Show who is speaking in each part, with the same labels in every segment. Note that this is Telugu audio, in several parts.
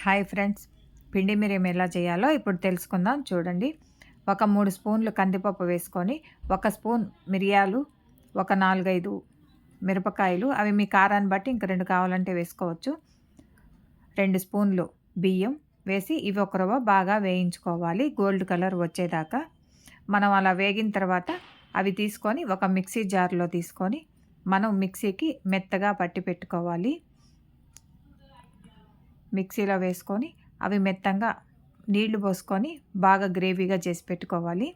Speaker 1: Hi friends. పిండి మిరియం ఎలా చేయాలో ఇప్పుడు తెలుసుకుందాం చూడండి. ఒక మూడు స్పూన్లు కందిపప్పు వేసుకొని ఒక స్పూన్ మిరియాలు ఒక నాలుగైదు మిరపకాయలు అవి మీ కారాన్ని బట్టి ఇంక రెండు కావాలంటే వేసుకోవచ్చు. రెండు స్పూన్లు బియ్యం వేసి ఇవి ఒక రవ్వ బాగా వేయించుకోవాలి. గోల్డ్ కలర్ వచ్చేదాకా. మనం అలా వేగిన తర్వాత అవి తీసుకొని ఒక మిక్సీ జార్లో తీసుకొని మనం మిక్సీకి మెత్తగా పట్టి పెట్టుకోవాలి. మిక్సీలో వేసుకొని అవి మెత్తంగా నీళ్ళు పోసుకొని బాగా గ్రేవీగా చేసి పెట్టుకోవాలి.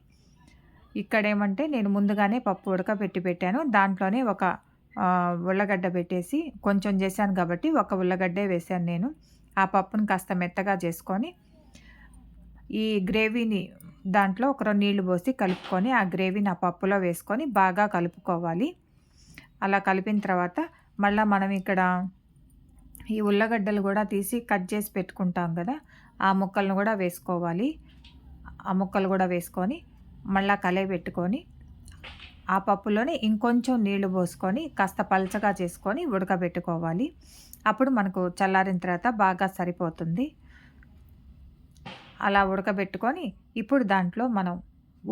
Speaker 1: ఇక్కడ ఏమంటే నేను ముందుగానే పప్పు ఉడకబెట్టి పెట్టాను. దాంట్లోనే ఒక ఉల్లగడ్డ పెట్టేసి కొంచెం చేశాను కాబట్టి ఒక ఉల్లగడ్డే వేశాను నేను. ఆ పప్పును కాస్త మెత్తగా చేసుకొని ఈ గ్రేవీని దాంట్లో ఒక రెండు నీళ్ళు పోసి కలుపుకొని ఆ గ్రేవీని ఆ పప్పులో వేసుకొని బాగా కలుపుకోవాలి. అలా కలిపిన తర్వాత మళ్ళీ మనం ఇక్కడ ఈ ఉల్లగడ్డలు కూడా తీసి కట్ చేసి పెట్టుకుంటాం కదా ఆ ముక్కలను కూడా వేసుకోవాలి. ఆ ముక్కలు కూడా వేసుకొని మళ్ళీ కలయి పెట్టుకొని ఆ పప్పులోనే ఇంకొంచెం నీళ్ళు పోసుకొని కాస్త పలచగా చేసుకొని ఉడకబెట్టుకోవాలి. అప్పుడు మనకు చల్లారిన తర్వాత బాగా సరిపోతుంది. అలా ఉడకబెట్టుకొని ఇప్పుడు దాంట్లో మనం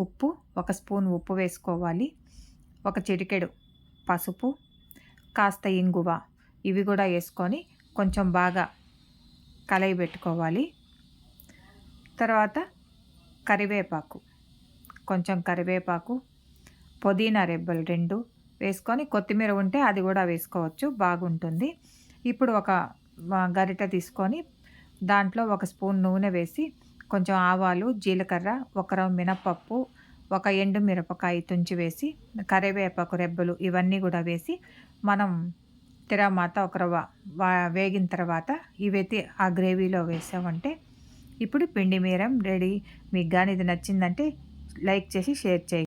Speaker 1: ఉప్పు ఒక స్పూన్ ఉప్పు వేసుకోవాలి. ఒక చిటికెడు పసుపు కాస్త ఇంగువ ఇవి కూడా వేసుకొని కొంచెం బాగా కలయి పెట్టుకోవాలి తర్వాత కరివేపాకు కొంచెం కరివేపాకు పుదీనా రెబ్బలు రెండు వేసుకొని కొత్తిమీర ఉంటే అది కూడా వేసుకోవచ్చు బాగుంటుంది. ఇప్పుడు ఒక గరిట తీసుకొని దాంట్లో ఒక స్పూన్ నూనె వేసి కొంచెం ఆవాలు జీలకర్ర ఒక మినపప్పు ఒక ఎండు మిరపకాయ తుంచి వేసి కరివేపాకు రెబ్బలు ఇవన్నీ కూడా వేసి మనం తిరమాత ఒక వేగిన తర్వాత ఇవైతే ఆ గ్రేవీలో వేసామంటే ఇప్పుడు పిండి మీరం రెడీ. మీకు కానీ ఇది నచ్చిందంటే లైక్ చేసి షేర్ చేయండి.